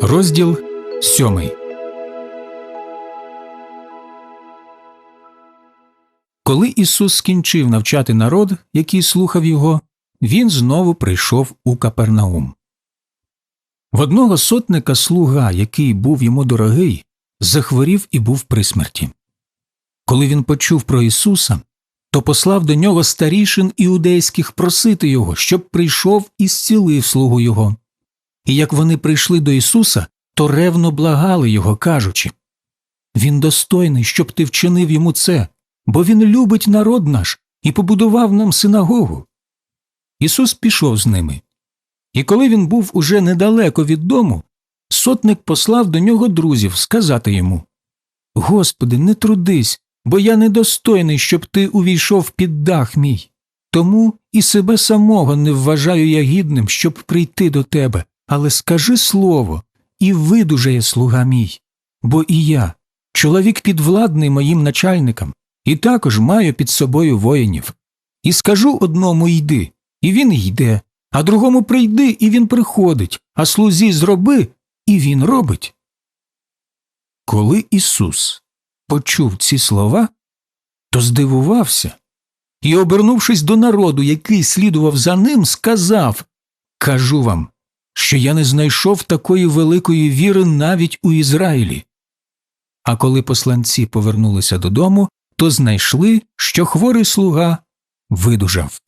Розділ сьомий. Коли Ісус скінчив навчати народ, який слухав його, він знову прийшов у Капернаум. В одного сотника слуга, який був йому дорогий, захворів і був при смерті. Коли він почув про Ісуса, то послав до нього старішин іудейських просити його, щоб прийшов і зцілив слугу його. І як вони прийшли до Ісуса, то ревно благали його, кажучи Він достойний, щоб ти вчинив йому це, бо він любить народ наш і побудував нам синагогу. Ісус пішов з ними. І коли він був уже недалеко від дому, сотник послав до нього друзів сказати йому Господи, не трудись, бо я недостойний, щоб ти увійшов під дах мій. Тому і себе самого не вважаю я гідним, щоб прийти до тебе, але скажи слово, і видужає слуга мій. Бо і я, чоловік підвладний моїм начальникам, і також маю під собою воїнів. І скажу одному йди, і він йде, а другому прийди, і він приходить, а слузі зроби, і він робить. Коли Ісус почув ці слова, то здивувався і, обернувшись до народу, який слідував за ним, сказав Кажу вам, що я не знайшов такої великої віри навіть у Ізраїлі. А коли посланці повернулися додому, то знайшли, що хворий слуга видужав.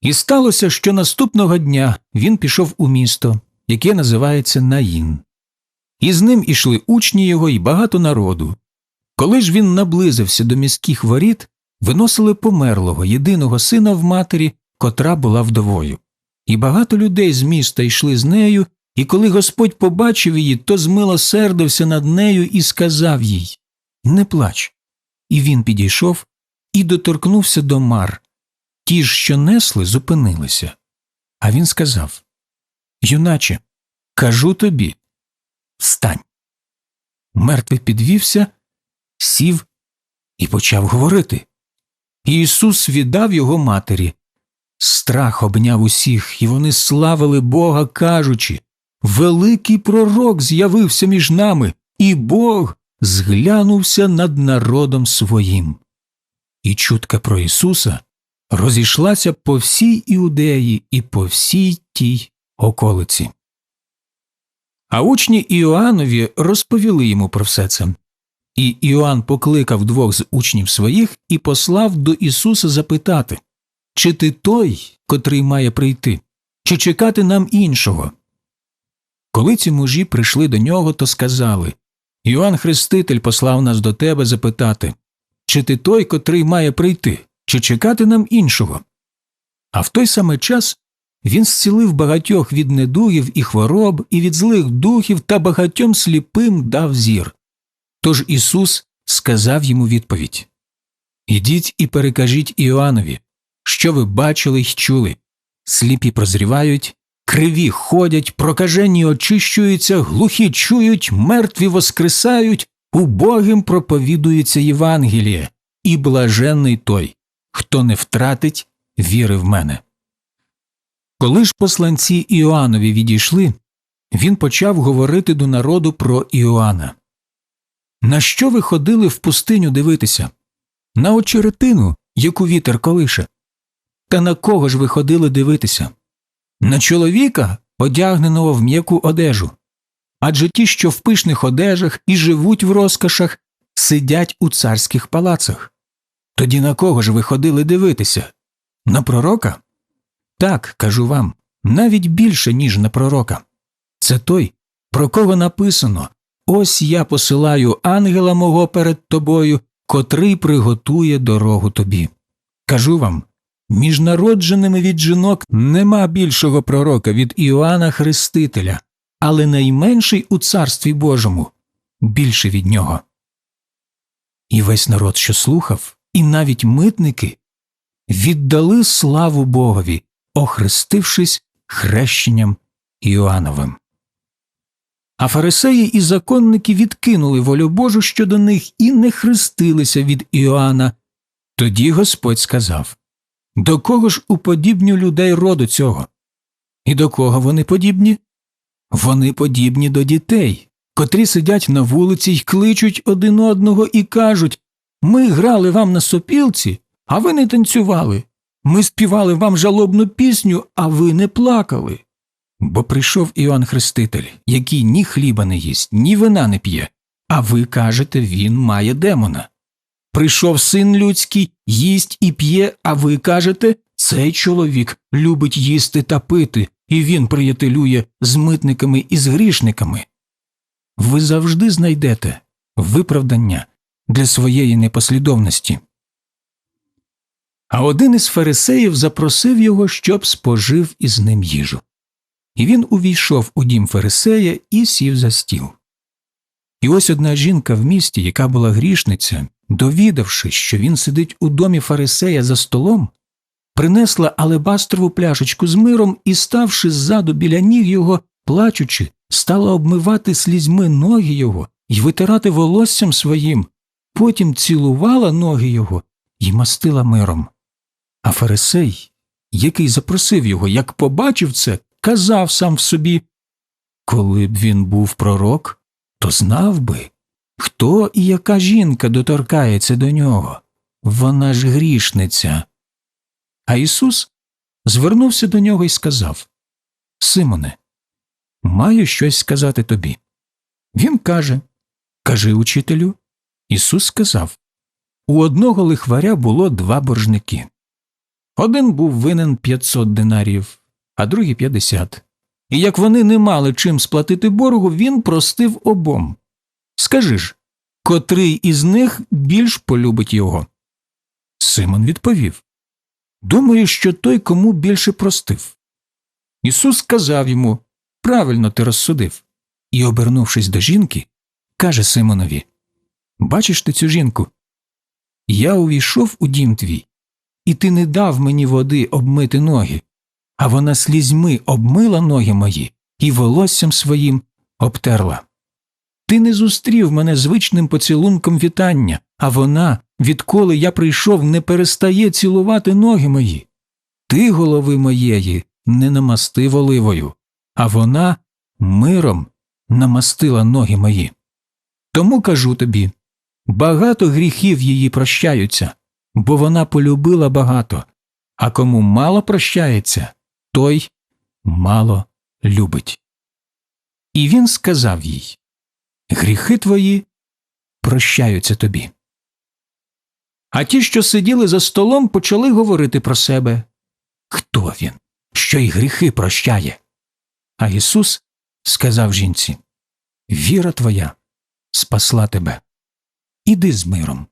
І сталося, що наступного дня він пішов у місто, яке називається Наїн. І з ним ішли учні його і багато народу. Коли ж він наблизився до міських воріт, виносили померлого єдиного сина в матері, котра була вдовою. І багато людей з міста йшли з нею, і коли Господь побачив її, то змилосердився над нею і сказав їй Не плач. І він підійшов і доторкнувся до мар. Ті ж, що несли, зупинилися. А він сказав Юначе, кажу тобі Встань. Мертвий підвівся, сів і почав говорити. Ісус віддав його матері. Страх обняв усіх, і вони славили Бога, кажучи Великий пророк з'явився між нами, і Бог зглянувся над народом своїм. І чутка про Ісуса розійшлася по всій Іудеї і по всій тій околиці. А учні Іоаннові розповіли йому про все це. І Іоанн покликав двох з учнів своїх і послав до Ісуса запитати чи ти той, котрий має прийти, чи чекати нам іншого? Коли ці мужі прийшли до нього, то сказали Іоанн Хреститель послав нас до тебе запитати чи ти той, котрий має прийти, чи чекати нам іншого? А в той самий час він зцілив багатьох від недугів і хвороб, і від злих духів та багатьом сліпим дав зір. Тож Ісус сказав йому відповідь Ідіть і перекажіть Іоаннові, що ви бачили й чули. Сліпі прозрівають, криві ходять, прокажені очищуються, глухі чують, мертві воскресають, убогим проповідується Євангеліє, і блаженний той, хто не втратить віри в мене. Коли ж посланці Іоаннові відійшли, він почав говорити до народу про Іоанна. На що ви ходили в пустиню дивитися? На очеретину, яку вітер колише. Та на кого ж ви ходили дивитися? На чоловіка, одягненого в м'яку одежу. Адже ті, що в пишних одежах і живуть в розкошах, сидять у царських палацах. Тоді на кого ж ви ходили дивитися? На пророка? Так, кажу вам, навіть більше, ніж на пророка. Це той, про кого написано Ось я посилаю ангела мого перед тобою, котрий приготує дорогу тобі. Кажу вам між народженими від жінок нема більшого пророка від Іоанна Хрестителя, але найменший у царстві Божому більше від нього. І весь народ, що слухав, і навіть митники віддали славу Богові, охрестившись хрещенням Іоанновим. А фарисеї і законники відкинули волю Божу щодо них і не хрестилися від Іоанна. Тоді Господь сказав До кого ж уподібню людей роду цього? І до кого вони подібні? Вони подібні до дітей, котрі сидять на вулиці й кличуть один одного і кажуть Ми грали вам на сопілці, а ви не танцювали. Ми співали вам жалобну пісню, а ви не плакали. Бо прийшов Іоанн Хреститель, який ні хліба не їсть, ні вина не п'є, а ви кажете, він має демона. Прийшов син людський, їсть і п'є, а ви кажете, цей чоловік любить їсти та пити, і він приятелює з митниками і з грішниками. Ви завжди знайдете виправдання для своєї непослідовності. А один із фарисеїв запросив його, щоб спожив із ним їжу. І він увійшов у дім фарисея і сів за стіл. І ось одна жінка в місті, яка була грішниця, довідавшись, що він сидить у домі фарисея за столом, принесла алебастрову пляшечку з миром і, ставши ззаду біля ніг його, плачучи, стала обмивати слізьми ноги його і витирати волоссям своїм, потім цілувала ноги його і мастила миром. А фарисей, який запросив його, як побачив це, казав сам в собі Коли б він був пророк, то знав би, хто і яка жінка доторкається до нього. Вона ж грішниця. А Ісус звернувся до нього і сказав Симоне, маю щось сказати тобі. Він каже Кажи учителю. Ісус сказав У одного лихваря було два боржники. Один був винен 500 динарів, а другий 50. І як вони не мали чим сплатити боргу, він простив обом. Скажи ж, котрий із них більш полюбить його? Симон відповів Думаю, що той, кому більше простив. Ісус сказав йому Правильно ти розсудив. І, обернувшись до жінки, каже Симонові Бачиш ти цю жінку? Я увійшов у дім твій, і ти не дав мені води обмити ноги, а вона слізьми обмила ноги мої і волоссям своїм обтерла. Ти не зустрів мене звичним поцілунком вітання, а вона, відколи я прийшов, не перестає цілувати ноги мої. Ти, голови моєї, не намастив оливою, а вона миром намастила ноги мої. Тому кажу тобі багато гріхів її прощаються, бо вона полюбила багато, а кому мало прощається, той мало любить. І він сказав їй Гріхи твої прощаються тобі. А ті, що сиділи за столом, почали говорити про себе Хто він, що й гріхи прощає? А Ісус сказав жінці Віра твоя спасла тебе. Іди з миром.